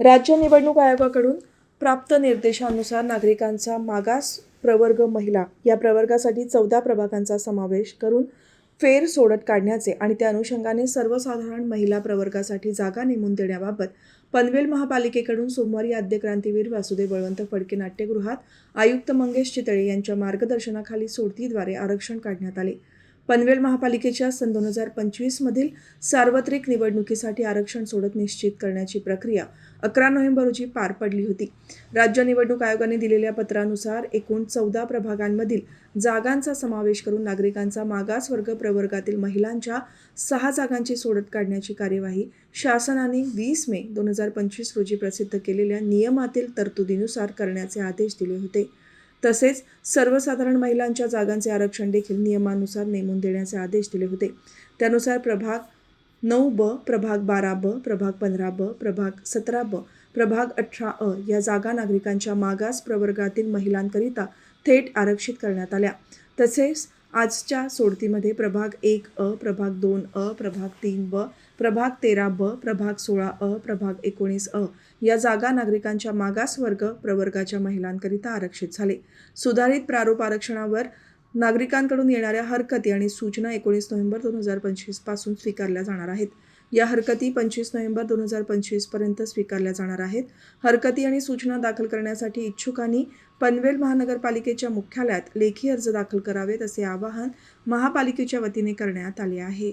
राज्य निवडणूक आयोगाकडून प्राप्त निर्देशानुसार नागरिकांचा मागास प्रवर्ग महिला या प्रवर्गासाठी चौदा प्रभागांचा समावेश करून फेर सोडत काढण्याचे आणि त्या अनुषंगाने सर्वसाधारण महिला प्रवर्गासाठी जागा नेमून देण्याबाबत पनवेल महापालिकेकडून सोमवारी आद्यक्रांतीवीर वासुदेव बळवंत फडके नाट्यगृहात आयुक्त मंगेश चितळे यांच्या मार्गदर्शनाखाली सोडतीद्वारे आरक्षण काढण्यात आले. पनवेल महापालिकेच्या सन दोन हजार पंचवीसमधील सार्वत्रिक निवडणुकीसाठी आरक्षण सोडत निश्चित करण्याची प्रक्रिया अकरा नोव्हेंबर रोजी पार पडली होती. राज्य निवडणूक आयोगाने दिलेल्या पत्रानुसार एकूण चौदा प्रभागांमधील जागांचा समावेश करून नागरिकांचा मागास वर्ग प्रवर्गातील महिलांच्या सहा जागांची सोडत काढण्याची कार्यवाही शासनाने वीस मे दोन हजार पंचवीस रोजी प्रसिद्ध केलेल्या नियमातील तरतुदीनुसार करण्याचे आदेश दिले होते. तसेच सर्वसाधारण महिलांच्या जागांचे आरक्षण देखील नियमानुसार नेमून देण्याचे आदेश दिले होते. त्यानुसार प्रभाग नऊ ब प्रभाग बारा ब प्रभाग पंधरा ब प्रभाग सतरा ब प्रभाग अठरा अ या जागा नागरिकांच्या मागास प्रवर्गातील महिलांकरिता थेट आरक्षित करण्यात आल्या. तसेच आजच्या सोडतीमध्ये प्रभाग एक अ प्रभाग दोन अ प्रभाग तीन ब प्रभाग तेरा ब प्रभाग सोळा अ प्रभाग एकोणीस अ या जागा नागरिकांच्या मागास वर्ग प्रवर्गाच्या महिलांकरिता आरक्षित झाले. सुधारित प्रारूप आरक्षणावर नागरिकांकडून येणाऱ्या हरकती आणि सूचना एकोणीस नोव्हेंबर दोन हजार पंचवीसपासून स्वीकारल्या जाणार आहेत. या हरकती पंचवीस नोव्हेंबर दोन हजार पंचवीसपर्यंत स्वीकारल्या जाणार आहेत. हरकती आणि सूचना दाखल करण्यासाठी इच्छुकांनी पनवेल महानगरपालिकेच्या मुख्यालयात लेखी अर्ज दाखल करावेत असे आवाहन महापालिकेच्या वतीने करण्यात आले आहे.